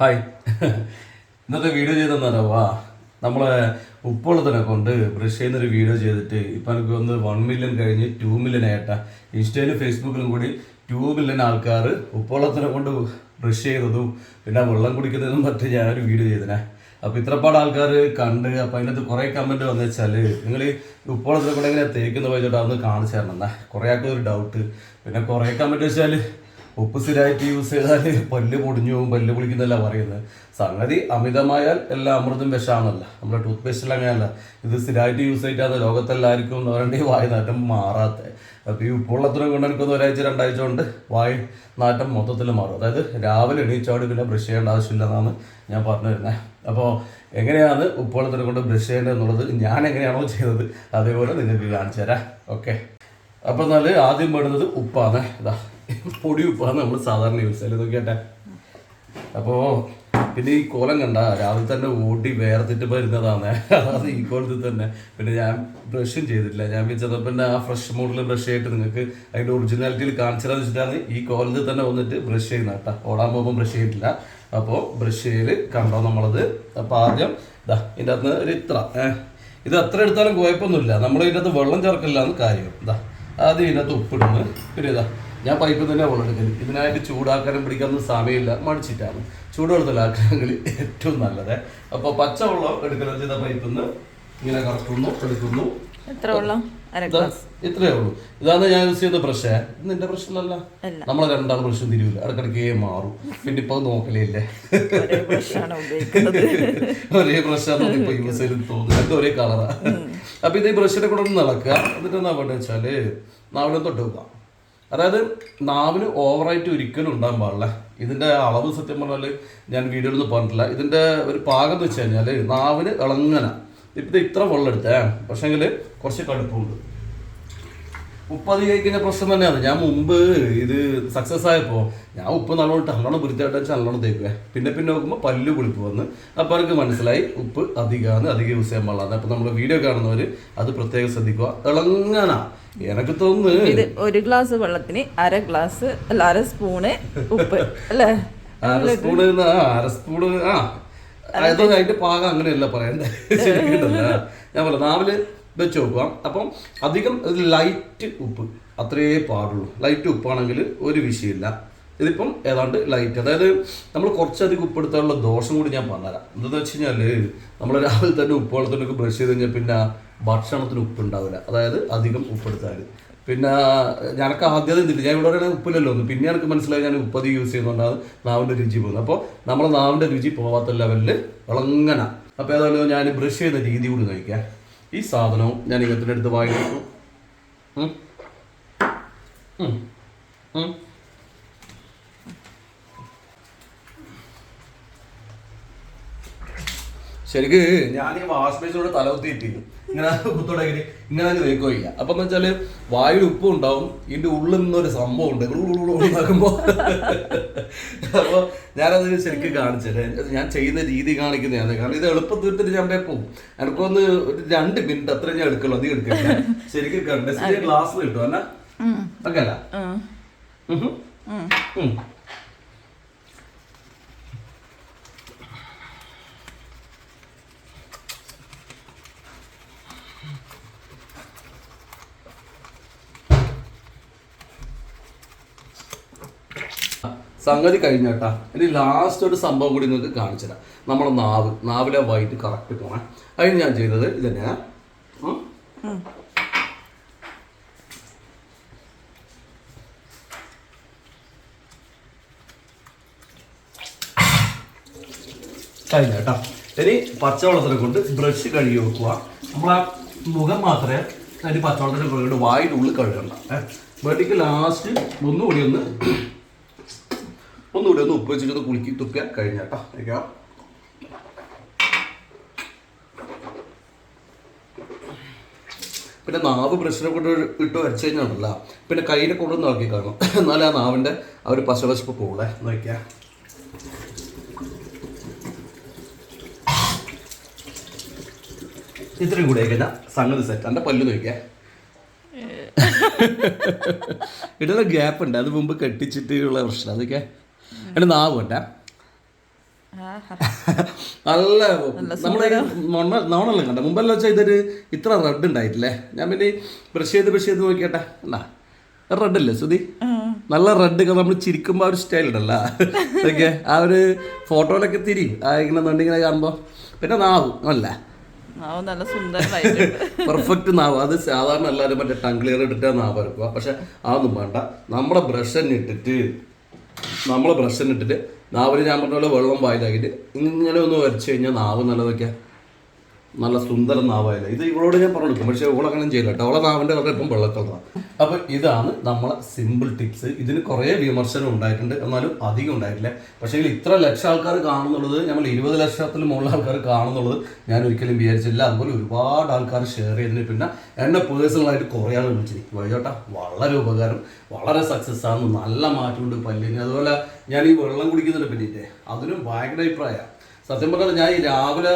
Hi. ഇന്നത്തെ video ചെയ്തെന്ന് അറിയാവാ നമ്മളെ ഉപ്പുള്ളതിനെ കൊണ്ട് ബ്രഷ് ചെയ്യുന്നൊരു വീഡിയോ ചെയ്തിട്ട് ഇപ്പം എനിക്ക് ഒന്ന് വൺ മില്യൺ കഴിഞ്ഞ് ടു മില്യൺ ആയിട്ടാ. ഇൻസ്റ്റയിലും ഫേസ്ബുക്കിലും കൂടി ടു മില്യൺ ആൾക്കാർ ഉപ്പുള്ളത്തിനെ കൊണ്ട് ബ്രഷ് ചെയ്തതും പിന്നെ വെള്ളം കുടിക്കുന്നതും മറ്റും ഞാനൊരു വീഡിയോ ചെയ്തേ അപ്പോൾ ഇത്രപ്പാട് ആൾക്കാർ കണ്ട് അപ്പോൾ അതിനകത്ത് കുറേ കമന്റ് വന്നു വെച്ചാൽ നിങ്ങൾ ഉപ്പോളത്തിനെ കൂടെ എങ്ങനെ തേക്കുന്ന പോയിട്ടാ കാണിച്ചു തരണം എന്നാ. കുറേ ആൾക്കൊരു ഡൗട്ട് പിന്നെ കുറേ കമന്റ് വെച്ചാൽ ഉപ്പ് യൂസ് ചെയ്താൽ പല്ല് പൊടിഞ്ഞു പോകും പല്ല് പൊളിക്കുന്നല്ല പറയുന്നത്. സംഗതി അമിതമായാൽ എല്ലാ അമൃതും വിഷാണല്ല. നമ്മുടെ ടൂത്ത് പേസ്റ്റിൽ അങ്ങനെയല്ല. ഇത് സ്ഥിരമായിട്ട് യൂസ് ചെയ്തിട്ടാണ് ലോകത്തെല്ലാവർക്കും എന്ന് പറയേണ്ടി വായ നാറ്റം മാറാത്ത. അപ്പോൾ ഈ ഉപ്പുള്ളത്തിനും കൊണ്ടെടുക്കുന്ന ഒരാഴ്ച രണ്ടാഴ്ച കൊണ്ട് വായ നാറ്റം മൊത്തത്തിൽ മാറും. അതായത് രാവിലെ എണീച്ചോട് പിന്നെ ബ്രഷ് ചെയ്യേണ്ട ആവശ്യമില്ല എന്നാണ് ഞാൻ പറഞ്ഞു തരുന്നത് അപ്പോൾ എങ്ങനെയാണ് ഉപ്പുവെള്ളത്തിനെ കൊണ്ട് ബ്രഷ് ചെയ്യേണ്ടത് എന്നുള്ളത്? ഞാൻ എങ്ങനെയാണോ ചെയ്തത്? അതേപോലെ നിങ്ങൾക്ക് കാണിച്ചു തരാം. ഓക്കെ അപ്പോൾ എന്നാൽ ആദ്യം പെടുന്നത് ഉപ്പാണ്. ഇതാ പൊടി ഉപ്പാണ് നമ്മൾ സാധാരണ യൂസ് ചെയ്യല്ലേ നോക്കിയാട്ടെ. അപ്പോൾ പിന്നെ ഈ കോലം കണ്ട രാവിലെ തന്നെ ഓടി വേർത്തിട്ട് വരുന്നതാണ്. അതായത് ഈ കോലത്തിൽ തന്നെ. പിന്നെ ഞാൻ ബ്രഷും ചെയ്തിട്ടില്ല. ഞാൻ വിചാരിച്ചപ്പോൾ പിന്നെ ആ ഫ്രഷ് മോഡിൽ ബ്രഷ് ചെയ്തിട്ട് നിങ്ങൾക്ക് അതിന്റെ ഒറിജിനാലിറ്റിയിൽ കാണിച്ചതെന്ന് വെച്ചിട്ടാണ് ഈ കോലത്തിൽ തന്നെ വന്നിട്ട് ബ്രഷ് ചെയ്യുന്നത് കേട്ടോ. ഓടാൻ പോകുമ്പോൾ ബ്രഷ് ചെയ്തിട്ടില്ല. അപ്പോൾ ബ്രഷ് ചെയ്യൽ കണ്ടോ നമ്മളത്? അപ്പോൾ ആദ്യം ഇതാ ഇതിന്റെ അകത്ത് ഒരു ഇത്ര. ഇത് എത്ര എടുത്താലും കുഴപ്പമൊന്നുമില്ല. നമ്മൾ ഇതിന്റെ അകത്ത് വെള്ളം ചേർക്കില്ല എന്ന് കാര്യം. ഇതാ ആദ്യം ഇതിനകത്ത് ഉപ്പിടുന്നു. പിന്നെ ഇതാ ഞാൻ പൈപ്പിൽ തന്നെ വെള്ളം എടുക്കൽ. ഇതിനായിട്ട് ചൂടാക്കാനും പിടിക്കാനൊന്നും സമയമില്ല. മടിച്ചിട്ടാണ്. ചൂടുവെള്ളത്തിലാക്കണമെങ്കിൽ ഏറ്റവും നല്ലത്. അപ്പോൾ പച്ചവെള്ളം എടുക്കലും ചെയ്ത പൈപ്പിൽ നിന്ന് ഇങ്ങനെ കറക്കുന്നു എടുക്കുന്നു. എത്ര വെള്ളം? ഇതാ, ഇത്രയേ ഉള്ളൂ. ഇതാണ് ഞാൻ യൂസ് ചെയ്ത ബ്രഷ്. നിന്റെ പ്രശ്നമല്ല. നമ്മളെ രണ്ടാണ് പ്രശ്നം തിരിവില്ല ഇടക്കിടക്കേ മാറും. പിന്നെ ഇപ്പൊ നോക്കലേ ഇല്ല ഒരേ ബ്രഷാണ് ഉപയോഗിക്കുന്നത്. ഒരേ ബ്രഷാണ് ഇപ്പൊ യൂസ് ചെയ്ത് തോന്നുന്നു ഒരേ കളറാ അപ്പൊ ഇത് ഈ ബ്രഷിന്റെ കൂടെ ഒന്ന് നടക്കുക. എന്നിട്ട് എന്താ പറയുക വെച്ചാൽ നാവിനെ തൊട്ട് വെക്കാം അതായത് നാവിന് ഓവറായിട്ട് ഒരിക്കലും ഉണ്ടാകാൻ പാടില്ല. ഇതിന്റെ അളവ് സത്യം പറഞ്ഞാൽ ഞാൻ വീഡിയോയിൽ ഒന്നും പറഞ്ഞിട്ടില്ല. ഇതിന്റെ ഒരു പാകം എന്ന് വെച്ച് കഴിഞ്ഞാൽ നാവിന് ഇളങ്ങന. ഇത് ഇത്ര വെള്ളം എടുത്തേ. പക്ഷെങ്കിൽ കുറച്ച് കടുപ്പമുണ്ട്. ഉപ്പ് അത് കഴിക്കുന്ന പ്രശ്നം തന്നെയാണ്. ഞാൻ മുമ്പ് ഇത് സക്സസ് ആയപ്പോൾ ഞാൻ ഉപ്പ് നല്ലോണം ഇട്ട് നല്ലോണം വൃത്തിയായിട്ട് വെച്ച് നല്ലോണം തേക്കുക പിന്നെ പിന്നെ നോക്കുമ്പോൾ പല്ല് കുളിപ്പ് വന്ന്. അപ്പോൾ അവർക്ക് മനസ്സിലായി ഉപ്പ് അധികമാണ് അധികം യൂസ് ചെയ്യാൻ പാടില്ല. അപ്പോൾ നമ്മുടെ വീഡിയോ കാണുന്നവർ അത് പ്രത്യേകം ശ്രദ്ധിക്കുക. ഇളങ്ങാനാ. എനക്ക് തോന്നുന്നു ഇത് ഒരു ഗ്ലാസ് വെള്ളത്തിന് അര ഗ്ലാസ് അല്ല അര സ്പൂണ് ഉപ്പ്. അല്ലേ? അര സ്പൂണ് അര സ്പൂണ് ആ അതായത് അതിന്റെ പാകം അങ്ങനെയല്ല പറയണ്ടേ. ഞാൻ പറഞ്ഞു നാവിൽ വെച്ച് നോക്കുക. അപ്പം അധികം ലൈറ്റ് ഉപ്പ് അത്രയേ പാടുള്ളൂ. ലൈറ്റ് ഉപ്പാണെങ്കിൽ ഒരു വിഷയമില്ല. ഇതിപ്പം ഏതാണ്ട് ലൈറ്റ് അതായത് നമ്മൾ കുറച്ചധികം ഉപ്പ് എടുത്താലുള്ള ദോഷം കൂടി ഞാൻ പറഞ്ഞുതരാം. എന്താണെന്ന് വെച്ച് കഴിഞ്ഞാൽ നമ്മൾ രാവിലെ തന്നെ ഉപ്പ് വെള്ളത്തിനൊക്കെ ബ്രഷ് ചെയ്ത് കഴിഞ്ഞാൽ പിന്നെ ഭക്ഷണത്തിന് ഉപ്പ് ഉണ്ടാവില്ല. അതായത് അധികം ഉപ്പെടുത്താൽ പിന്നെ ഞാനൊക്കെ ആദ്യം തിന്നില്ല ഞാൻ ഇവിടെ പറയുന്നത് ഉപ്പില്ലല്ലോ ഒന്ന്. പിന്നെ എനിക്ക് മനസ്സിലായി ഞാൻ ഉപ്പതി യൂസ് ചെയ്യുന്നുണ്ടാണ് നാവിന്റെ രുചി പോകുന്നത് അപ്പോൾ നമ്മൾ നാവിന്റെ രുചി പോവാത്ത ലെവലിൽ വിളങ്ങന അപ്പോൾ ഏതായാലും ഞാൻ ബ്രഷ് ചെയ്യുന്ന രീതി കൂടി നോക്കിക്കാം. ഈ സാധനവും ഞാൻ ഇങ്ങനത്തിന്റെ അടുത്ത് വാങ്ങി. ശരിക്ക് ഞാൻ ഈ വാഷ് ബേസിനോട് തലകുത്തിയിട്ട് ഇങ്ങനെ കുത്തോടെ ഇങ്ങനെ അങ്ങ് തേക്കോ ഇല്ല. അപ്പൊ എന്ന് വെച്ചാൽ വായിൽ ഉപ്പും ഉണ്ടാവും ഇതിന്റെ ഉള്ളിൽ നിന്നൊരു സംഭവം ഉണ്ട്. ഉണ്ടാക്കുമ്പോ. അപ്പൊ ഞാനത് ശരിക്കും കാണിച്ചത് ഞാൻ ചെയ്യുന്ന രീതി കാണിക്കുന്നതാണ് കാരണം ഇത് എളുപ്പത്തിൽ ഞാൻ പോകും എനിക്കൊന്ന് ഒരു രണ്ട് മിനിറ്റ് അത്ര ഞാൻ എടുക്കുള്ളൂ. അധികം എടുക്കില്ല ശരിക്കും കണ്ടസ്റ്റ് ഗ്ലാസ് കിട്ടും അല്ല ഓക്കെ അല്ല? സംഗതി കഴിഞ്ഞാട്ടാ. ഇനി ലാസ്റ്റ് ഒരു സംഭവം കൂടി നിങ്ങൾക്ക് കാണിച്ചു തരാം. നമ്മുടെ നാവ് നാവിലെ വൈറ്റ് കറക്റ്റ് പോണേ. അതിന് ഞാൻ ചെയ്തത് ഇത് തന്നെയാണ്. ഉം. കഴിഞ്ഞ കേട്ടോ ഇനി പച്ചവെള്ളത്തിനെ കൊണ്ട് ബ്രഷ് കഴുകി വെക്കുക. നമ്മളാ മുഖം മാത്രമേ അതിന് പച്ചവെള്ളത്തിനെ കൊണ്ട് വായുടെ ഉള്ളിൽ കഴുകണ്ട. വെട്ടിക്ക് ലാസ്റ്റ് ഒന്നുകൂടി ഒന്ന് ഒന്നുകൂടി ഒന്ന് ഉപ്പ് വെച്ചിട്ട് കുളിക്കി തുപ്പിയാൽ കഴിഞ്ഞ കേട്ടോ. കഴിക്കാം പിന്നെ നാവ് ബ്രഷിനെ കൊണ്ട് ഇട്ട് വരച്ചു കഴിഞ്ഞാണല്ല പിന്നെ കയ്യിനെ കൊണ്ടൊന്ന് ഇളക്കി കാണും. എന്നാലേ ആ നാവിന്റെ ആ ഒരു പശവശപ്പ് പോകൂടെ നോക്കിയാൽ ഇത്രയും കൂടെ കഴിഞ്ഞാൽ സംഗതി സെറ്റ് എന്റെ പല്ല് നോക്കിയാ. ഇടല ഗ്യാപ്പ് ഉണ്ട് അത് മുമ്പ് കെട്ടിച്ചിട്ട് ഉള്ള പ്രശ്നം. അതൊക്കെ എന്റെ നാവ് കൊണ്ട. നല്ല നമ്മുടെ നോണല്ലോ കണ്ട? മുമ്പെല്ലാം വെച്ചാൽ ഇതൊരു ഇത്ര റെഡ് ഉണ്ടായിട്ടില്ലേ? ഞാൻ പിന്നെ ബ്രഷ് ചെയ്ത് ബ്രഷ് ചെയ്ത് നോക്കിയട്ടെ. എന്നാ റെഡ് അല്ലേ സുധി നല്ല റെഡ് കളർ നമ്മൾ ചിരിക്കുമ്പോൾ ആ ഒരു സ്റ്റൈൽ ഉണ്ടല്ലോ ഓക്കെ ആ ഒരു ഫോട്ടോയിലൊക്കെ തിരിയും ആ ഇങ്ങനെ നണ്ടിങ്ങനെ കാണുമ്പോൾ പിന്നെ നാവും അല്ല നല്ല പെർഫെക്റ്റ് നാവ്. അത് സാധാരണ എല്ലാവരും മറ്റേ ടംഗ്ലിയർ ഇട്ടിട്ടാണ് നാവ് എടുക്കുക പക്ഷെ അതൊന്നും വേണ്ട. നമ്മുടെ ബ്രഷ് തന്നെ ഇട്ടിട്ട് നമ്മളെ ബ്രഷ് ഇട്ടിട്ട് നാവിൽ ഞാൻ പറഞ്ഞ പോലെ വെള്ളം വായിലാക്കിയിട്ട് ഇങ്ങനെ ഒന്ന് വരച്ച് കഴിഞ്ഞാൽ നാവ് നല്ലതൊക്കെ നല്ല സുന്ദര നാവായില്ല? ഇത് ഇവളോട് ഞാൻ പറഞ്ഞു പക്ഷെ പക്ഷേ ഇവളങ്ങനെ ചെയ്യില്ല കേട്ടോ. അവളെ നാവിന്റെ കളർ ഇപ്പം വെള്ളക്കളറാണ് അപ്പോൾ ഇതാണ് നമ്മളെ സിമ്പിൾ ടിപ്സ് ഇതിന് കുറേ വിമർശനം ഉണ്ടായിട്ടുണ്ട്. എന്നാലും അധികം ഉണ്ടായിട്ടില്ല. പക്ഷേ ഇത്ര ലക്ഷം ആൾക്കാർ കാണുന്നുള്ളത് നമ്മൾ ഇരുപത് ലക്ഷത്തിൽ മുകളിൽ ആൾക്കാർ കാണുന്നുള്ളത് ഞാൻ ഒരിക്കലും വിചാരിച്ചില്ല. അതുപോലെ ഒരുപാട് ആൾക്കാർ ഷെയർ ചെയ്തതിന് പിന്നെ എന്നെ പേഴ്സണലായിട്ട് കുറേ ആൾ വിളിച്ചിരിക്കും. വൈകോട്ടാ വളരെ ഉപകാരം. വളരെ സക്സസ് ആണ് നല്ല മാറ്റമുണ്ട് പല്ലിന്. അതുപോലെ ഞാൻ ഈ വെള്ളം കുടിക്കുന്നുണ്ട് പിന്നീട്. അതിനും ഭയങ്കര അഭിപ്രായമാണ്. സത്യം പറഞ്ഞാൽ ഞാൻ രാവിലെ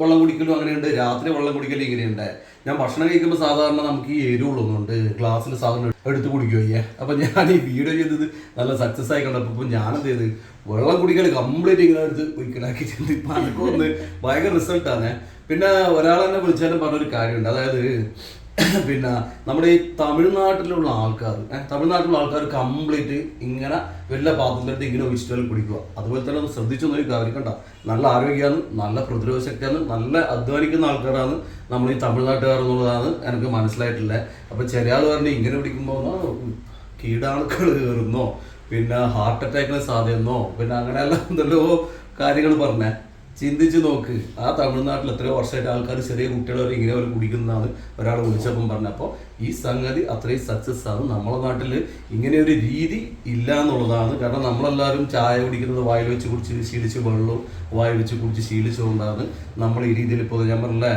വെള്ളം കുടിക്കലും അങ്ങനെയുണ്ട് രാത്രി വെള്ളം കുടിക്കലും ഇങ്ങനെയുണ്ട്. ഞാൻ ഭക്ഷണം കഴിക്കുമ്പോൾ സാധാരണ നമുക്ക് ഈ എരിവുള്ളൊന്നുണ്ട് ഗ്ലാസ്സിൽ സാധനം എടുത്ത് കുടിക്കുകയെ അപ്പം ഞാൻ ഈ വീഡിയോ ചെയ്തത് നല്ല സക്സസ് ആയി കണ്ടപ്പോൾ ഇപ്പം ഞാനെന്ത് ചെയ്ത്? വെള്ളം കുടിക്കൽ കംപ്ലീറ്റ് ഇങ്ങനെ എടുത്ത് കുടിക്കലാക്കിയിട്ടുണ്ട് ഇപ്പം അതൊക്കെ ഭയങ്കര റിസൾട്ടാണ് പിന്നെ ഒരാളെന്നെ വിളിച്ചാലും പറഞ്ഞൊരു കാര്യമുണ്ട്. അതായത് പിന്നെ നമ്മുടെ ഈ തമിഴ്നാട്ടിലുള്ള ആൾക്കാർ തമിഴ്നാട്ടിലുള്ള ആൾക്കാർ കംപ്ലീറ്റ് ഇങ്ങനെ വലിയ പാത്രത്തിലെടുത്ത് ഇങ്ങനെ ഒഴിച്ചിട്ട് കുടിക്കുക. അതുപോലെ തന്നെ ഒന്ന് ശ്രദ്ധിച്ചു നോക്കി അവർ കണ്ട നല്ല ആരോഗ്യമാണ് നല്ല പ്രതിരോധ ശക്തിയാണ് നല്ല അധ്വാനിക്കുന്ന ആൾക്കാരാണ് നമ്മൾ ഈ തമിഴ്നാട്ടുകാർ എന്നുള്ളതാണ് എനിക്ക് മനസ്സിലായിട്ടില്ല അപ്പം ചില ആൾ പറഞ്ഞ് ഇങ്ങനെ പിടിക്കുമ്പോൾ കീടാണുക്കൾ കയറുന്നോ പിന്നെ ഹാർട്ട് അറ്റാക്കിന് സാധ്യതന്നോ പിന്നെ അങ്ങനെയെല്ലാം എന്തെല്ലോ കാര്യങ്ങൾ പറഞ്ഞേ. ചിന്തിച്ച് നോക്ക്. ആ തമിഴ്നാട്ടിൽ എത്രയോ വർഷമായിട്ട് ആൾക്കാർ ചെറിയ കുട്ടികൾ ഇങ്ങനെ വരെ കുടിക്കുന്നതാണ് ഒരാൾ വിളിച്ചപ്പം പറഞ്ഞപ്പോൾ ഈ സംഗതി അത്രയും സക്സസ് ആണ്. നമ്മളെ നാട്ടിൽ ഇങ്ങനെ ഒരു രീതി ഇല്ല എന്നുള്ളതാണ്. കാരണം നമ്മളെല്ലാവരും ചായ കുടിക്കുന്നത് വായിൽ വെച്ച് കുടിച്ച് ശീലിച്ച് വെള്ളവും വായിൽ വെച്ച് കുടിച്ച് ശീലിച്ചുകൊണ്ടാണ് നമ്മൾ ഈ രീതിയിൽ ഇപ്പോൾ ഞാൻ പറഞ്ഞില്ലേ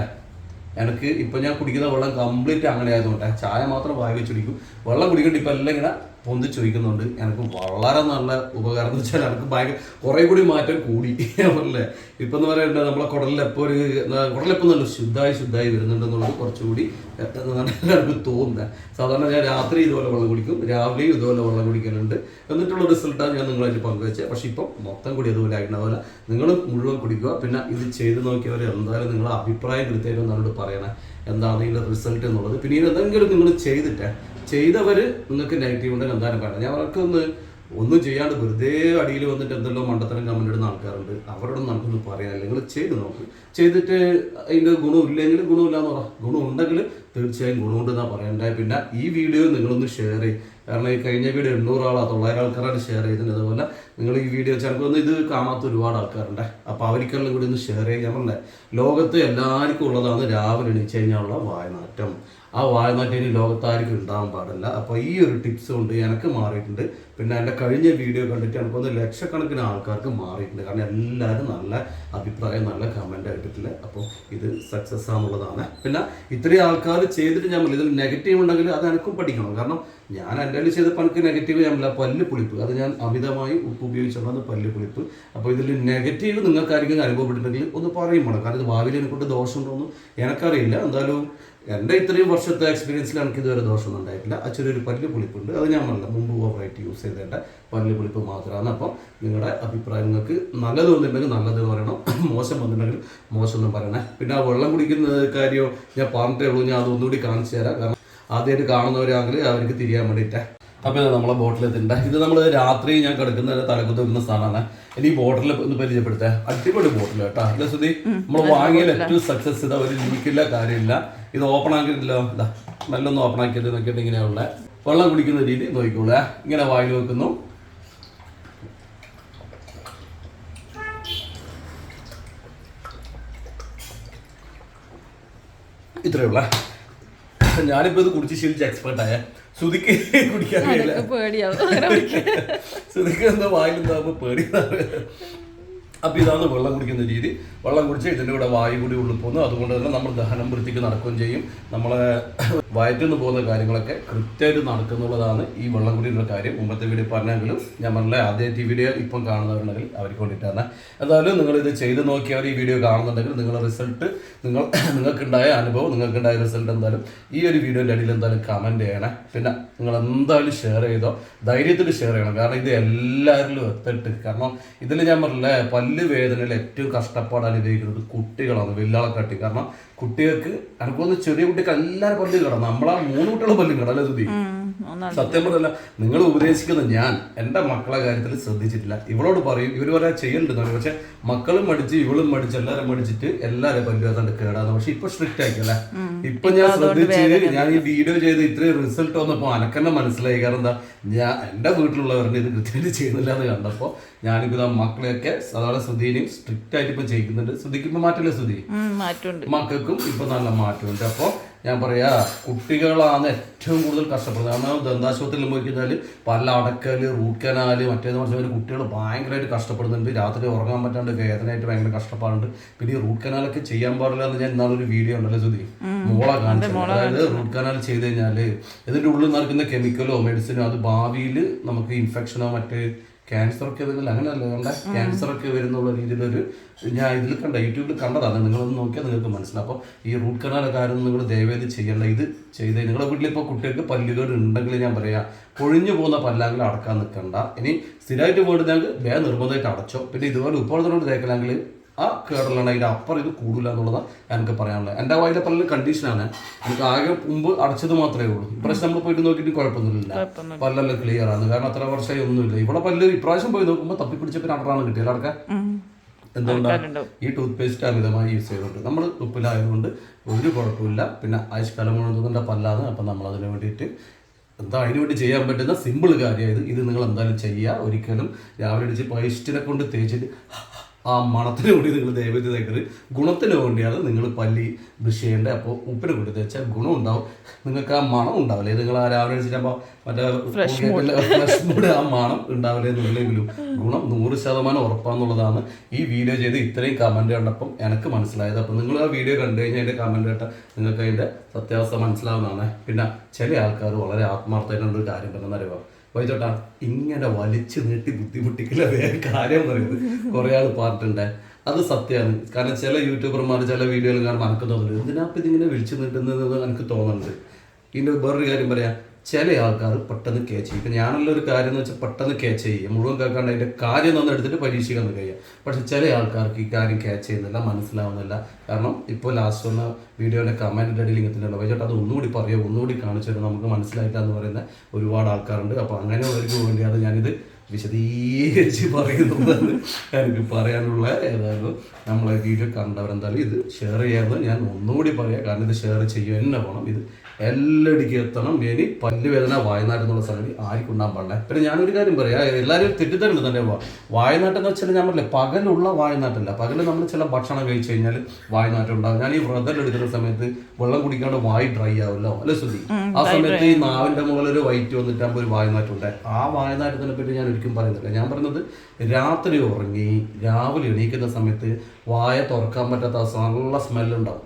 എനിക്ക് ഇപ്പം ഞാൻ കുടിക്കുന്ന വെള്ളം കംപ്ലീറ്റ് അങ്ങനെ ആയതുകൊണ്ട് ചായ മാത്രം വായി വെച്ച് കുടിക്കും. വെള്ളം കുടിക്കേണ്ട ഇപ്പം എല്ലാം ഇങ്ങനെ പൊന്തി ചോദിക്കുന്നുണ്ട് എനിക്ക് വളരെ നല്ല ഉപകാരം എന്ന് വെച്ചാൽ എനിക്ക് ഭയങ്കര കുറേ കൂടി മാറ്റം കൂടി. അല്ലേ? ഇപ്പം എന്ന് പറയുന്നത് നമ്മളെ കുടലിൽ എപ്പോൾ ഒരു കുടലെപ്പോൾ നല്ല ശുദ്ധായി ശുദ്ധമായി വരുന്നുണ്ടെന്നുള്ളത് കുറച്ചുകൂടി എനിക്ക് തോന്നുന്നത് സാധാരണ ഞാൻ രാത്രി ഇതുപോലെ വെള്ളം കുടിക്കും രാവിലെയും ഇതുപോലെ വെള്ളം കുടിക്കലുണ്ട്. എന്നിട്ടുള്ള റിസൾട്ടാണ് ഞാൻ നിങ്ങളായിട്ട് പങ്കുവെച്ചത് പക്ഷേ ഇപ്പം മൊത്തം കൂടി അതുപോലെ ആയിട്ട് അതുപോലെ നിങ്ങൾ മുഴുവൻ കുടിക്കുക പിന്നെ ഇത് ചെയ്ത് നോക്കിയവർ എന്തായാലും നിങ്ങളുടെ അഭിപ്രായം കൃത്യമായിട്ട് നമ്മളോട് പറയണേ. എന്താണ് ഇതിന്റെ റിസൾട്ട് എന്നുള്ളത്. പിന്നീട് എന്തെങ്കിലും നിങ്ങൾ ചെയ്തിട്ട് ചെയ്തവർ നിങ്ങൾക്ക് നെഗറ്റീവ് ഉണ്ടെങ്കിൽ എന്തായാലും പറയണം ഞാൻ അവർക്കൊന്ന് ഒന്നും ചെയ്യാണ്ട് വെറുതെ അടിയിൽ വന്നിട്ട് എന്തെല്ലോ മണ്ടത്തരം കമന്റ് ഇടുന്ന ആൾക്കാരുണ്ട്. അവരോടൊന്നും നമുക്കൊന്നും പറയാനില്ല. നിങ്ങൾ ചെയ്ത് നോക്ക്. ചെയ്തിട്ട് അതിന്റെ ഗുണമില്ലെങ്കിൽ ഗുണമില്ല എന്ന് പറ. ഗുണം ഉണ്ടെങ്കിൽ തീർച്ചയായും ഗുണമുണ്ടെന്നാണ് പറയണ്ടേ പിന്നെ ഈ വീഡിയോ നിങ്ങളൊന്ന് ഷെയർ ചെയ്യും. കാരണം ഈ കഴിഞ്ഞ വീഡിയോ എണ്ണൂറ് ആളാ തൊള്ളായിരം ആൾക്കാരാണ് ഷെയർ ചെയ്തത്. അതുപോലെ നിങ്ങൾ ഈ വീഡിയോ ചിലപ്പോൾ ഇത് കാണാത്ത ഒരുപാട് ആൾക്കാരുണ്ട്. അപ്പോൾ അവർക്കെല്ലാം കൂടി ഒന്ന് ഷെയർ ചെയ്യാൻ പറഞ്ഞേ. ലോകത്ത് എല്ലാവർക്കും ഉള്ളതാണ് രാവിലെ എണീച്ച് കഴിഞ്ഞാലുള്ള വായനാറ്റം ആ വായനാറ്റം ഇനി ലോകത്താർക്കും ഉണ്ടാവാൻ പാടില്ല. അപ്പോൾ ഈ ഒരു ടിപ്സ് കൊണ്ട് എനിക്ക് മാറിയിട്ടുണ്ട്. പിന്നെ എന്റെ കഴിഞ്ഞ വീഡിയോ കണ്ടിട്ട് എനിക്കൊന്ന് ലക്ഷക്കണക്കിന് ആൾക്കാർക്ക് മാറിയിട്ടുണ്ട്. കാരണം എല്ലാവരും നല്ല അഭിപ്രായം നല്ല കമന്റ് ആയിട്ടില്ല അപ്പോൾ ഇത് സക്സസ് ആണുള്ളതാണ് പിന്നെ ഇത്രയും ആൾക്കാർ ചെയ്തിട്ട് ഞാൻ ഇതിൽ നെഗറ്റീവ് ഉണ്ടെങ്കിൽ അത് എനിക്കും പഠിക്കണം. കാരണം ഞാൻ എന്റെ ചെയ്ത എനിക്ക് നെഗറ്റീവ് ഞാനില്ല പല്ല് പുളിപ്പ് അത് ഞാൻ അമിതമായി ഉപ്പ് ഉപയോഗിച്ചുള്ളത് പല്ല് പുളിപ്പ് അപ്പോൾ ഇതിൽ നെഗറ്റീവ് നിങ്ങൾക്ക് ആരെങ്കിലും അനുഭവപ്പെട്ടിട്ടുണ്ടെങ്കിൽ ഒന്ന് പറയും വേണം കാരണം ഇത് ഭാവിയിൽ എനിക്കൊണ്ട് ദോഷമുണ്ടോയെന്ന് എനിക്കറിയില്ല. എന്തായാലും എന്റെ ഇത്രയും വർഷത്തെ എക്സ്പീരിയൻസിൽ എനിക്ക് ഇതുവരെ ദോഷമൊന്നും ഉണ്ടായിട്ടില്ല. ആ ചെറിയൊരു പല്ല് പുളിപ്പുണ്ട് അത് ഞാൻ പറഞ്ഞില്ല. മുമ്പ് ഓവറായിട്ട് യൂസ് ചെയ്തേണ്ട പല്ല് പുളിപ്പ് മാത്രമാണ്. അപ്പം നിങ്ങളുടെ അഭിപ്രായം നിങ്ങൾക്ക് നല്ലത് വന്നിട്ടുണ്ടെങ്കിൽ നല്ലത് പറയണം. മോശം വന്നിട്ടുണ്ടെങ്കിൽ മോശം ഒന്നും പറയണേ. പിന്നെ ആ വെള്ളം കുടിക്കുന്ന കാര്യം ഞാൻ പറഞ്ഞിട്ടേ ഉള്ളൂ. ഞാൻ അതൊന്നുകൂടി കാണിച്ചു തരാം. കാരണം ആദ്യമായിട്ട് കാണുന്നവരാണെങ്കിൽ അവർക്ക് തിരിയാൻ വേണ്ടിയിട്ട്. അപ്പോൾ ഇത് നമ്മളെ ബോട്ടിലെത്തിണ്ട് ഇത് നമ്മൾ രാത്രി ഞാൻ കിടക്കുന്ന തലകുത്ത് വരുന്ന സ്ഥലമാണ് ഇനി ഈ ബോട്ടിൽ ഒന്ന് പരിചയപ്പെടുത്തേ. അടിപൊളി ബോട്ടിൽ കേട്ടോ. അല്ല സുധി? നമ്മൾ വാങ്ങിയാൽ ഏറ്റവും സക്സസ് ഇതാ. ഒരു ലീക്കില്ല കാര്യമില്ല. ഇത് ഓപ്പൺ ആക്കിയിട്ടില്ലോ ഇതാ നല്ലൊന്ന് ഓപ്പൺ ആക്കിയത് നോക്കിയിട്ട് ഇങ്ങനെയുള്ള വെള്ളം കുടിക്കുന്ന രീതി നോക്കിക്കോളേ. ഇങ്ങനെ വായിൽ വെക്കുന്നു. ഇത്രയുള്ള ഞാനിപ്പോ ഇത് കുടിച്ച് ശീലിച്ച് എക്സ്പേർട്ട് ആയ ശ്രുതിക്ക് കുടിക്കാൻ കഴിയില്ല. കുടിക്കാൻ. എന്താ വായിലുണ്ടാകുമ്പോ പേടിയാണ്. അപ്പൊ ഇതാണ് വെള്ളം കുടിക്കുന്ന രീതി. വെള്ളം കുടിച്ച് ഇതിന്റെ കൂടെ വായു കൂടി ഉള്ളിൽ പോകുന്നു. അതുകൊണ്ട് തന്നെ നമ്മൾ ദഹനം വൃത്തിക്ക് നടക്കുകയും ചെയ്യും. നമ്മളെ വയറ്റിൽ നിന്ന് പോകുന്ന കാര്യങ്ങളൊക്കെ കൃത്യമായിട്ട് നടക്കുന്നുള്ളതാണ് ഈ വെള്ളം കുടിയുടെ കാര്യം. മുമ്പത്തെ വീഡിയോ പറഞ്ഞെങ്കിലും ഞാൻ പറഞ്ഞ ആദ്യമായിട്ട് ഈ വീഡിയോ ഇപ്പം കാണുന്നവരുണ്ടെങ്കിൽ അവർക്ക് വേണ്ടിയിട്ടാണ്. എന്തായാലും ഇത് ചെയ്ത് നോക്കിയവർ ഈ വീഡിയോ കാണുന്നുണ്ടെങ്കിൽ നിങ്ങളുടെ റിസൾട്ട് നിങ്ങൾ നിങ്ങൾക്കുണ്ടായ അനുഭവം നിങ്ങൾക്കുണ്ടായ റിസൾട്ട് എന്തായാലും ഈ ഒരു വീഡിയോന്റെ അടിയിൽ എന്തായാലും കമന്റ് ചെയ്യണേ. പിന്നെ നിങ്ങൾ എന്തായാലും ഷെയർ ചെയ്തോ ധൈര്യത്തിൽ ഷെയർ ചെയ്യണം. കാരണം ഇത് എല്ലാവരിലും എത്തിട്ട്. കാരണം ഇതിൽ ഞാൻ പറഞ്ഞില്ലേ പല്ല് വേദനയിൽ ഏറ്റവും കഷ്ടപ്പാട് അനുഭവിക്കുന്നത് കുട്ടികളാണ് വെല്ലാളക്കാട്ടി കാരണം കുട്ടികൾക്ക് എനിക്കൊന്ന് ചെറിയ കുട്ടികൾ എല്ലാവരും പല്ല് കിടന്നു. നമ്മളാ മൂന്ന് കുട്ടികളെ പല്ലും കടല സുധി? സത്യം പറഞ്ഞല്ല നിങ്ങൾ ഉപദേശിക്കുന്ന ഞാൻ എന്റെ മക്കളെ കാര്യത്തിൽ ശ്രദ്ധിച്ചിട്ടില്ല. ഇവളോട് പറയും ഇവർ പറയാ ചെയ്യലുണ്ടെന്ന് പക്ഷെ മക്കളും മടിച്ച് ഇവളും മടിച്ച് എല്ലാരും മടിച്ചിട്ട് എല്ലാരും പല്ലും ഏതാണ്ട് കേടാന്ന് പക്ഷെ ഇപ്പൊ സ്ട്രിക്റ്റ് ആക്കിയല്ലേ ഇപ്പൊ ഞാൻ ശ്രദ്ധിച്ച് ഞാൻ ഈ വീഡിയോ ചെയ്ത് ഇത്രയും റിസൾട്ട് വന്നപ്പോ അനക്കെന്നെ മനസ്സിലായി. കാരണം എന്താ ഞാൻ എന്റെ വീട്ടിലുള്ളവരുടെ ഇത് കൃത്യമായിട്ട് ചെയ്യുന്നില്ല എന്ന് കണ്ടപ്പോ ഞാനിപ്പോ മക്കളെയൊക്കെ സാധാരണ ശ്രുതിനെയും സ്ട്രിക്റ്റ് ആയിട്ട് ഇപ്പൊ ചെയ്യുന്നുണ്ട് ശ്രദ്ധിക്കുമ്പോ മാറ്റില്ല ശ്രുതി മക്കൾക്കും ഇപ്പൊ നല്ല മാറ്റമുണ്ട്. അപ്പോൾ ഞാൻ പറയാ കുട്ടികളാണ് ഏറ്റവും കൂടുതൽ കഷ്ടപ്പെടുന്നത്. കാരണം ദന്താശുപത്രിയിൽ പോയി കഴിഞ്ഞാൽ പല അടക്കൽ റൂട്ട് കനാൽ മറ്റേന്ന് പറഞ്ഞാൽ കുട്ടികൾ ഭയങ്കരമായിട്ട് കഷ്ടപ്പെടുന്നുണ്ട്. രാത്രി ഉറങ്ങാൻ പറ്റാണ്ട് വേദനയായിട്ട് ഭയങ്കര കഷ്ടപ്പാടുണ്ട്. പിന്നെ ഈ റൂട്ട് കനാലൊക്കെ ചെയ്യാൻ പാടില്ല എന്ന് ഞാൻ ഇന്നാളൊരു വീഡിയോ ഉണ്ടല്ലോ സുധി മോളെ കാണിച്ചു അതായത് റൂട്ട് കനാൽ ചെയ്ത് കഴിഞ്ഞാൽ ഇതിന്റെ ഉള്ളിൽ നടക്കുന്ന കെമിക്കലോ മെഡിസിനോ അത് ഭാവിയിൽ നമുക്ക് ഇൻഫെക്ഷനോ മറ്റ് ക്യാൻസർ ഒക്കെ വരുന്നില്ല അങ്ങനെയല്ല കണ്ട? ക്യാൻസർ ഒക്കെ വരുന്നുള്ള രീതിയിലൊരു ഞാൻ ഇതിൽ കണ്ട യൂട്യൂബിൽ കണ്ടതാണ് നിങ്ങളൊന്ന് നോക്കിയാൽ നിങ്ങൾക്ക് മനസ്സിലാവും. അപ്പോൾ ഈ റൂട്ട് കനാൽ കാര്യം നിങ്ങൾ ദയവേത് ചെയ്യേണ്ട ഇത് ചെയ്ത്. നിങ്ങളുടെ വീട്ടിലിപ്പോൾ കുട്ടികൾക്ക് പല്ലുകൾ ഉണ്ടെങ്കിൽ ഞാൻ പറയാം പൊഴിഞ്ഞു പോകുന്ന പല്ലാങ്കിൽ അടക്കാൻ നിൽക്കണ്ട ഇനി സ്ഥിരമായിട്ട് പോയിട്ട് ഞങ്ങൾക്ക് വേഗം നിർബന്ധമായിട്ട് അടച്ചോ. പിന്നെ ഇതുപോലെ ഉപ്പോഴത്തോട് തേക്കലാങ്കിൽ ആ കേടലാണ് അതിന്റെ അപ്പുറം ഇത് കൂടില്ല എന്നുള്ളതാണ് എനിക്ക് പറയാനുള്ളത് എന്റെ വായിലെ പല കണ്ടീഷനാണ് എനിക്ക് ആകെ മുമ്പ് അടച്ചത് മാത്രമേ ഉള്ളൂ. ഇപ്രാവശ്യം നമ്മൾ പോയിട്ട് നോക്കിയിട്ട് കുഴപ്പമൊന്നുമില്ല. പല്ലെല്ലാം ക്ലിയർ ആണ്. കാരണം അത്ര വർഷമായി ഒന്നുമില്ല. ഇവിടെ പല്ല് ഇപ്രാവശ്യം പോയി നോക്കുമ്പോൾ തപ്പി പിന്നെ അടറാണ് കിട്ടിയത്. അടക്ക. എന്തുകൊണ്ടാണ് ഈ ടൂത്ത് പേസ്റ്റ് അമിതമായി യൂസ് ചെയ്തുകൊണ്ട് നമ്മൾ ഉപ്പിലായതുകൊണ്ട് ഒരു കുഴപ്പമില്ല. പിന്നെ ആയുഷ്കാലം മുഴുവൻ പല്ലാണ്. അപ്പം നമ്മൾ അതിന് വേണ്ടിയിട്ട് എന്താ അതിന് വേണ്ടി ചെയ്യാൻ പറ്റുന്ന സിമ്പിൾ കാര്യമായത് ഇത് നിങ്ങൾ എന്തായാലും ചെയ്യുക. ഒരിക്കലും രാവിലെ അടിച്ച് പേസ്റ്റിനെ കൊണ്ട് തേച്ചിട്ട് ആ മണത്തിന് വേണ്ടി നിങ്ങൾ ദൈവത്തെ തേക്കരുത് ഗുണത്തിന് വേണ്ടിയാണ് നിങ്ങൾ പല്ലി ബ്രഷ് ചെയ്യേണ്ടത് അപ്പോൾ ഉപ്പിന് കൂട്ടി തേച്ചാൽ ഗുണം ഉണ്ടാവും. നിങ്ങൾക്ക് ആ മണം ഉണ്ടാവില്ല? നിങ്ങൾ ആ രാവിലെ വെച്ചിട്ടപ്പോൾ മറ്റേ മൂഡ് ആ മണം ഉണ്ടാവില്ല എന്നുണ്ടെങ്കിലും ഗുണം നൂറ് ശതമാനം ഉറപ്പാന്നുള്ളതാണ് ഈ വീഡിയോ ചെയ്ത് ഇത്രയും കമന്റ് കണ്ടപ്പം എനിക്ക് മനസ്സിലായത്. അപ്പം നിങ്ങൾ ആ വീഡിയോ കണ്ടു കഴിഞ്ഞാൽ അതിന്റെ കമന്റ് കേട്ടാൽ നിങ്ങൾക്ക് അതിന്റെ സത്യാവസ്ഥ മനസ്സിലാവുന്നതാണ്. പിന്നെ ചില ആൾക്കാർ വളരെ ആത്മാർത്ഥമായിട്ടുള്ളൊരു കാര്യം പറഞ്ഞറിയോ വൈചോട്ടാ ഇങ്ങനെ വലിച്ചു നീട്ടി ബുദ്ധിമുട്ടിക്കില്ല വേറെ കാര്യം പറയുന്നത് കുറെ ആൾ പാർട്ടുണ്ട് അത് സത്യമാണ്. കാരണം ചില യൂട്യൂബർമാർ ചില വീഡിയോകൾ കാണുമ്പോൾ എനിക്ക് തോന്നുന്നുണ്ട് എന്തിനാ ഇതിങ്ങനെ വിളിച്ചു നീട്ടുന്നത് എനിക്ക് തോന്നുന്നുണ്ട്. ഇതിന്റെ വേറൊരു കാര്യം പറയാം. ചില ആൾക്കാർ പെട്ടെന്ന് ക്യാച്ച് ചെയ്യും. ഇപ്പം ഞാനുള്ള ഒരു കാര്യം എന്ന് വെച്ചാൽ പെട്ടെന്ന് ക്യാച്ച് ചെയ്യുക മുഴുവൻ കേൾക്കാണ്ട് അതിന്റെ കാര്യം ഒന്നും എടുത്തിട്ട് പരീക്ഷിക്കാൻ കഴിയുക പക്ഷേ ചില ആൾക്കാർക്ക് ഈ കാര്യം ക്യാച്ച് ചെയ്യുന്നില്ല മനസ്സിലാവുന്നില്ല. കാരണം ഇപ്പോൾ ലാസ്റ്റ് വന്ന വീഡിയോയുടെ കമന്റിന്റെ ഇടയിൽ ഇങ്ങനത്തെ വൈകിട്ട് അത് ഒന്നുകൂടി പറയുക ഒന്നുകൂടി കാണിച്ചു തരും നമുക്ക് മനസ്സിലായില്ല എന്ന് പറയുന്ന ഒരുപാട് ആൾക്കാരുണ്ട്. അപ്പോൾ അങ്ങനെയുള്ളവർക്ക് വേണ്ടിയാണ് ഞാനിത് വിശദീകരിച്ച് പറയുന്നതാണ് എനിക്ക് പറയാനുള്ള ഏതായാലും നമ്മളെ വീഡിയോ കണ്ടവരെന്തായാലും ഇത് ഷെയർ ചെയ്യാമെന്ന് ഞാൻ ഒന്നുകൂടി പറയാം. കാരണം ഇത് ഷെയർ ചെയ്യുക തന്നെ വേണം. ഇത് എല്ലായിടേക്കും എത്തണം. ഇനി പല്ല് വേദന വായനാട്ടം എന്നുള്ള സംഗതി ആർക്കും ഉണ്ടാകാൻ പാടില്ല. പിന്നെ ഞാനൊരു കാര്യം പറയാം. എല്ലാവരും തെറ്റിദ്ധരുണ്ട് തന്നെ വായനാട്ടം എന്ന് വെച്ചാൽ ഞാൻ പറഞ്ഞില്ല പകലുള്ള വായനാട്ടല്ല. പകൽ നമ്മൾ ചില ഭക്ഷണം കഴിച്ചു കഴിഞ്ഞാൽ വായനാട്ടം ഉണ്ടാകും ഞാൻ ഈ വ്രതം എടുക്കുന്ന സമയത്ത് വെള്ളം കുടിക്കാണ്ട് വായി ഡ്രൈ ആവുമല്ലോ. അല്ലെ ശ്രുതി ആ സമയത്ത് ഈ നാവിന്റെ മുകളിൽ ഒരു വൈറ്റ് വന്നിട്ടാകുമ്പോൾ ഒരു വായനാട്ടം ഉണ്ടായി. ആ വായനാട്ടത്തിനെ പറ്റി ഞാൻ ഒരിക്കലും പറയുന്നില്ല. ഞാൻ പറയുന്നത് രാത്രി ഉറങ്ങി രാവിലെ എണീക്കുന്ന സമയത്ത് വായ തുറക്കാൻ പറ്റാത്ത നല്ല സ്മെല്ലുണ്ടാവും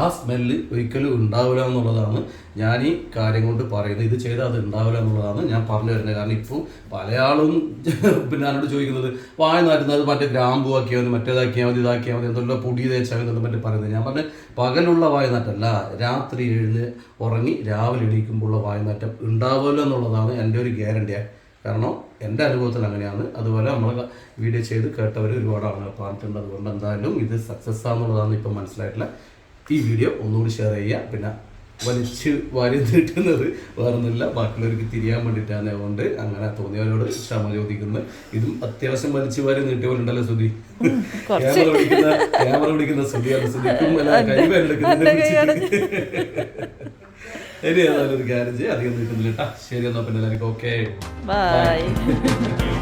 ആ സ്മെല്ല് ഒരിക്കലും ഉണ്ടാവില്ല എന്നുള്ളതാണ് ഞാൻ ഈ കാര്യം കൊണ്ട് പറയുന്നത്. ഇത് ചെയ്താൽ അത് ഉണ്ടാവില്ല എന്നുള്ളതാണ് ഞാൻ പറഞ്ഞു വരുന്നത്. കാരണം ഇപ്പോൾ പല ആളും പിന്നെ എന്നോട് ചോദിക്കുന്നത് വായ നരുന്നത് മറ്റേ ഗ്രാമ്പു ആക്കിയാൽ മതി മറ്റേതാക്കിയാൽ മതി ഇതാക്കിയാൽ മതി എന്തെല്ലാം പൊടി തേച്ചാൽ മതി മറ്റേ പറയുന്നത്. ഞാൻ പറഞ്ഞ പകലുള്ള വായനാട്ടല്ല രാത്രി എഴുന്ന് ഉറങ്ങി രാവിലെ എണീക്കുമ്പോഴുള്ള വായനാറ്റം ഉണ്ടാവുമല്ലോ എന്നുള്ളതാണ് എന്റെ ഒരു ഗ്യാരണ്ടിയാണ് കാരണം എന്റെ അനുഭവത്തിൽ അങ്ങനെയാണ്. അതുപോലെ നമ്മൾ വീഡിയോ ചെയ്ത് കേട്ടവർ ഒരുപാട് പറഞ്ഞിട്ടുണ്ട്. അതുകൊണ്ട് എന്തായാലും ഇത് സക്സസ് ആണെന്നുള്ളതാണ് ഇപ്പം മനസ്സിലായിട്ടില്ല ഈ വീഡിയോ ഒന്നുകൂടി ഷെയർ ചെയ്യുക. പിന്നെ വലിച്ച് വാരി നീട്ടുന്നത് വേറൊന്നുമില്ല. ബാക്കിയുള്ളവർക്ക് തിരിയാൻ വേണ്ടിയിട്ടാണ് അതുകൊണ്ട് അങ്ങനെ തോന്നിയവരോട് ക്ഷമ ചോദിക്കുന്നത് ഇതും അത്യാവശ്യം വലിച്ചു വാരി നീട്ടിയ പോലെ ഉണ്ടല്ലോ സുധി. ക്യാമറ പിടിക്കുന്ന ക്യാമറ പിടിക്കുന്ന സുധിയാണ് സുധിക്കും അല്ല ഇനി ഏതായാലും ഒരു കാര്യം ചെയ്യാം. അധികം നീട്ടുന്നില്ല കേട്ടാ. ശരി എന്നാ പിന്നെ എല്ലാവർക്കും ഓക്കെ ബൈ